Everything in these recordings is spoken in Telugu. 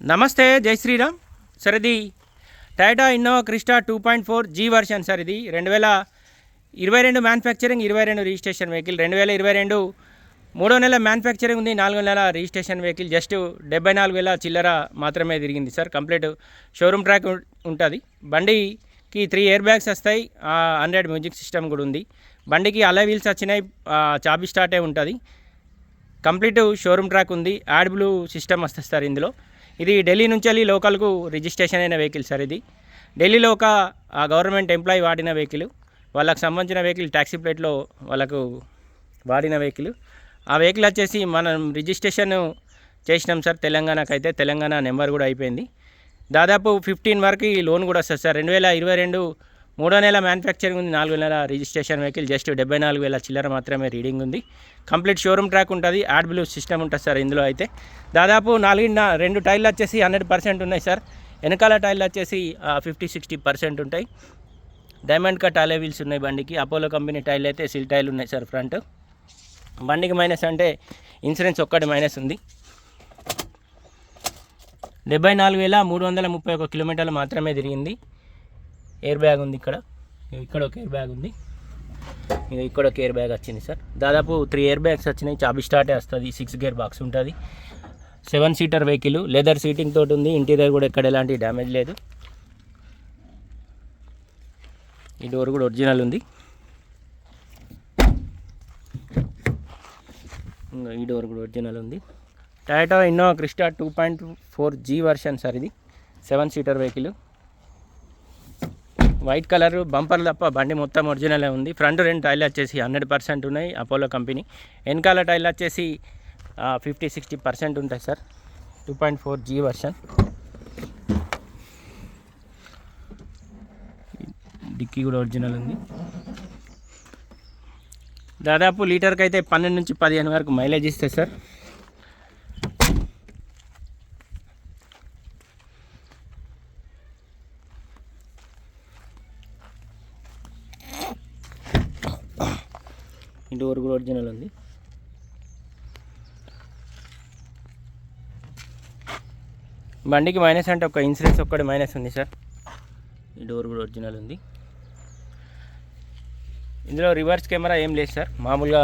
నమస్తే జై శ్రీరామ్. సార్ ఇది Toyota Innova Crysta two point four G version sir ఇది రెండు వేల ఇరవై రెండు మ్యానుఫ్యాక్చరింగ్ ఇరవై రెండు రిజిస్ట్రేషన్ వెహికల్ రెండు వేల ఇరవై రెండు మూడో నెల మ్యానుఫ్యాక్చరింగ్ ఉంది నాలుగో నెల రిజిస్ట్రేషన్ వెహికల్ జస్ట్ డెబ్బై నాలుగు వేల చిల్లర మాత్రమే తిరిగింది సార్. కంప్లీట్ షోరూమ్ ట్రాక్ ఉంటుంది. బండికి త్రీ ఇయర్ బ్యాగ్స్ వస్తాయి. హండ్రెడ్ మ్యూజిక్ సిస్టమ్ కూడా ఉంది. బండికి అలా వీల్స్ వచ్చినాయి. చాబి చాబీ స్టార్టే ఉంటుంది. కంప్లీట్ షోరూమ్ ట్రాక్ ఉంది. యాడ్ బ్లూ సిస్టమ్ వస్తుంది సార్ ఇందులో. ఇది ఢిల్లీ నుంచి వెళ్ళి లోకల్కు రిజిస్ట్రేషన్ అయిన వెహికల్ సార్ ఇది. ఢిల్లీలో ఒక గవర్నమెంట్ ఎంప్లాయీ వాడిన వెహికల్. వాళ్ళకి సంబంధించిన వెహికల్ ట్యాక్సీ ప్లేట్లో వాళ్ళకు వాడిన వెహికల్. ఆ వెహికల్ వచ్చేసి మనం రిజిస్ట్రేషన్ చేసినాం సార్ తెలంగాణకు అయితే తెలంగాణ నెంబర్ కూడా అయిపోయింది. దాదాపు ఫిఫ్టీన్ వరకు ఈ లోన్ కూడా వస్తుంది సార్. రెండు వేల ఇరవై రెండు మూడో నెల మ్యానుఫ్యాక్చరింగ్ ఉంది నాలుగు నెల రిజిస్ట్రేషన్ వెహికల్ జస్ట్ డెబ్బై నాలుగు వేల చిల్లర మాత్రమే రీడింగ్ ఉంది. కంప్లీట్ షోరూమ్ ట్రాక్ ఉంటుంది యాడ్ బ్లూ సిస్టమ్ ఉంటుంది సార్ ఇందులో అయితే. దాదాపు నాలుగు రెండు టైర్లు వచ్చేసి హండ్రెడ్ పర్సెంట్ ఉన్నాయి సార్. వెనకాల టైర్లు వచ్చేసి ఫిఫ్టీ సిక్స్టీ పర్సెంట్ ఉంటాయి. డైమండ్ కట్ అలే వీల్స్ ఉన్నాయి బండికి. అపోలో కంపెనీ టైర్లు అయితే సిల్ టైర్లు ఉన్నాయి సార్ ఫ్రంట్. బండికి మైనస్ అంటే ఇన్సూరెన్స్ ఒక్కటి మైనస్ ఉంది. డెబ్బై నాలుగు వేల మూడు వందల ముప్పై ఒక కిలోమీటర్లు మాత్రమే తిరిగింది. ఎయిర్ బ్యాగ్ ఉంది ఇక్కడ. ఇక్కడ ఒక ఎయిర్ బ్యాగ్ ఉంది. ఇక్కడ ఒక ఎయిర్ బ్యాగ్ వచ్చింది సార్. దాదాపు త్రీ ఎయిర్ బ్యాగ్స్ వచ్చినాయి. చాబీ స్టార్టే వస్తుంది. సిక్స్ గేర్ బాక్స్ ఉంటుంది. Seven seater vehicle leather seating తోటి ఉంది. ఇంటీరియర్ కూడా ఎక్కడ ఎలాంటి డ్యామేజ్ లేదు. ఈ డోర్ కూడా ఒరిజినల్ ఉంది. ఇంకా ఈ డోర్ కూడా ఒరిజినల్ ఉంది. Toyota Innova Crysta two point four G version sir ఇది. Seven seater vehicle white colour bumper తప్ప బండి మొత్తం ఒరిజినలే ఉంది. ఫ్రంట్ రెండు టైర్లు వచ్చేసి హండ్రెడ్ పర్సెంట్ ఉన్నాయి అపోలో కంపెనీ. వెనకాల టైర్లు వచ్చేసి ఫిఫ్టీ సిక్స్టీ పర్సెంట్ ఉంటాయి sir. Two point four G version dickey కూడా ఒరిజినల్ ఉంది. దాదాపు లీటర్కి అయితే పన్నెండు నుంచి పదిహేను వరకు మైలేజ్ ఇస్తుంది సార్. ఈ డోర్ కూడా ఒరిజినల్ ఉంది. బండికి మైనస్ అంటే ఒక ఇన్సూరెన్స్ ఒక్కటి మైనస్ ఉంది సార్ ఈ డోర్ కూడా ఒరిజినల్ ఉంది. ఇందులో రివర్స్ కెమెరా ఏం లేదు సార్ మామూలుగా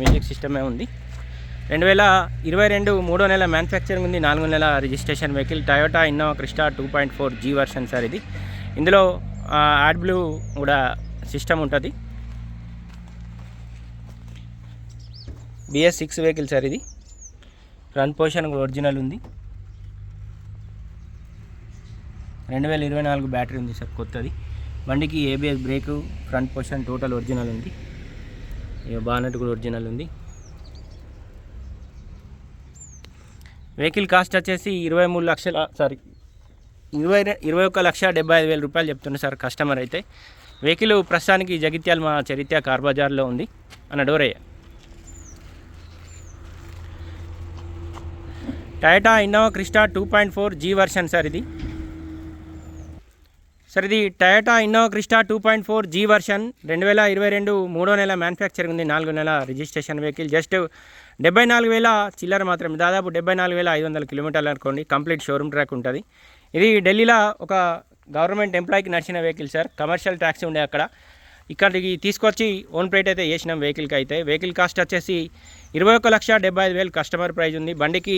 మ్యూజిక్ సిస్టమే ఉంది. రెండు వేల ఇరవై రెండు మూడో నెల మ్యానుఫ్యాక్చరింగ్ ఉంది. నాలుగో నెల registration vehicle Toyota Innova Crysta two point four G version sir ఇది. ఇందులో యాడ్ బ్లూ కూడా సిస్టమ్ ఉంటుంది. బిఎస్ సిక్స్ వెహికల్ సార్ ఇది. ఫ్రంట్ పొజిషన్ ఒరిజినల్ ఉంది. రెండు వేల ఇరవై నాలుగు బ్యాటరీ ఉంది సార్ కొత్తది. బండికి ABS brake front position total original ఉంది. ఇక బానెట్ కూడా ఒరిజినల్ ఉంది. వెహికల్ కాస్ట్ వచ్చేసి ఇరవై మూడు లక్షల సారీ ఇరవై ఇరవై ఒక్క లక్ష డెబ్బై ఐదు వేల రూపాయలు చెప్తున్నారు సార్ కస్టమర్ అయితే. వెహికల్ ప్రస్తుతానికి జగిత్యాల మా చరిత్ర కార్ బజార్లో ఉంది. అన్న Dorayya. Toyota Innova Crysta two point four G version sir ఇది. సార్ ఇది Toyota Innova Crysta two point four G version రెండు వేల ఇరవై రెండు మూడో నెల మ్యానుఫ్యాక్చరింగ్ ఉంది నాలుగో నెల రిజిస్ట్రేషన్ వెహికల్ జస్ట్ డెబ్బై నాలుగు వేల చిల్లర మాత్రమే దాదాపు డెబ్బై నాలుగు వేల ఐదు వందల కిలోమీటర్లు అనుకోండి కంప్లీట్ షోరూమ్ ట్రాక్ ఉంటుంది. ఇది ఢిల్లీలో ఒక గవర్నమెంట్ ఎంప్లాయీకి నడిచిన వెహికల్ సార్ కమర్షియల్ ట్యాక్సీ ఉండే అక్కడ. ఇక్కడికి తీసుకొచ్చి ఓన్ ప్లేట్ అయితే చేసినాం వెహికల్కి అయితే. వెహికల్ కాస్ట్ వచ్చేసి ఇరవై ఒక్క లక్ష డెబ్బై ఐదు వేలు కస్టమర్ ప్రైజ్ ఉంది. బండికి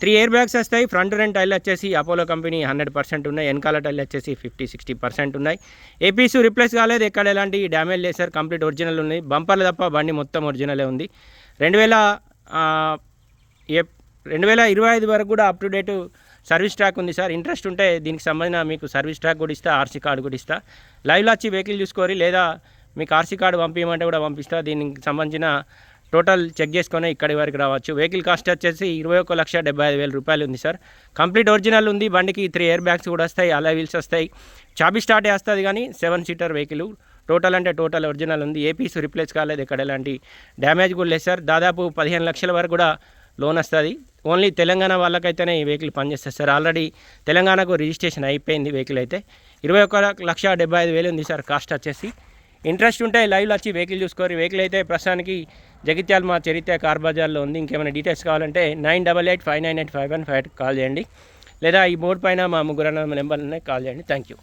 త్రీ ఇయర్ బ్యాగ్స్ వస్తాయి. ఫ్రంట్ రెండు టైర్లు వచ్చేసి అపోలో కంపెనీ హండ్రెడ్ పర్సెంట్ ఉన్నాయి. వెనకాల టైర్లు వచ్చేసి ఫిఫ్టీ సిక్స్టీ పర్సెంట్ ఉన్నాయి. ఏపీసు రిప్లేస్ కాలేదు. ఎక్కడ ఎలాంటి డ్యామేజ్ లేదు సార్. కంప్లీట్ ఒరిజినల్ ఉన్నాయి బంపర్లు తప్ప బండి మొత్తం ఒరిజినలే ఉంది. రెండు వేల రెండు వేల ఇరవై ఐదు వరకు కూడా up to date service track ఉంది సార్. ఇంట్రెస్ట్ ఉంటే దీనికి సంబంధించిన మీకు సర్వీస్ ట్రాక్ కూడా ఇస్తా ఆర్సీ కార్డు కూడా ఇస్తా. లైవ్లో వచ్చి వెహికల్ చూసుకోరి లేదా మీకు ఆర్సీ కార్డు పంపించమంటే కూడా పంపిస్తా. దీనికి సంబంధించిన టోటల్ చెక్ చేసుకొని ఇక్కడి వరకు రావచ్చు. వెహికల్ కాస్ట్ వచ్చేసి ఇరవై ఒక్క లక్ష డెబ్బై ఐదు వేల రూపాయలు ఉంది సార్. కంప్లీట్ ఒరిజినల్ ఉంది. బండికి త్రీ ఇయర్ బ్యాగ్స్ కూడా వస్తాయి అలా వీల్స్ వస్తాయి. చాబీ స్టార్ట్ వస్తుంది కానీ సెవెన్ సీటర్ వెహికల్. టోటల్ అంటే టోటల్ ఒరిజినల్ ఉంది. ఏ పీస్ రిప్లేస్ కాలేదు ఇక్కడ ఎలాంటి డ్యామేజ్ కూడా లేదు సార్. దాదాపు పదిహేను లక్షల వరకు కూడా లోన్ వస్తుంది. ఓన్లీ తెలంగాణ వాళ్ళకైతేనే ఈ వెహికల్ పనిచేస్తుంది సార్. ఆల్రెడీ తెలంగాణకు రిజిస్ట్రేషన్ అయిపోయింది వెహికల్ అయితే. ఇరవై ఒక్క లక్ష డెబ్బై ఐదు వేలు ఉంది సార్ కాస్ట్ వచ్చేసి. ఇంట్రెస్ట్ ఉంటే లైవ్లో వచ్చి వెహికల్ చూసుకోరు. వెహికల్ అయితే ప్రస్తుతానికి జగిత్యాల మా చరిత్ర కార్ బజార్లో ఉంది. ఇంకేమైనా డీటెయిల్స్ కావాలంటే nine double eight five nine eight five one five call చేయండి. లేదా ఈ బోర్డు పైన మా ముగ్గురు నెంబర్ ఉన్నాయి కాల్ చేయండి. Thank you.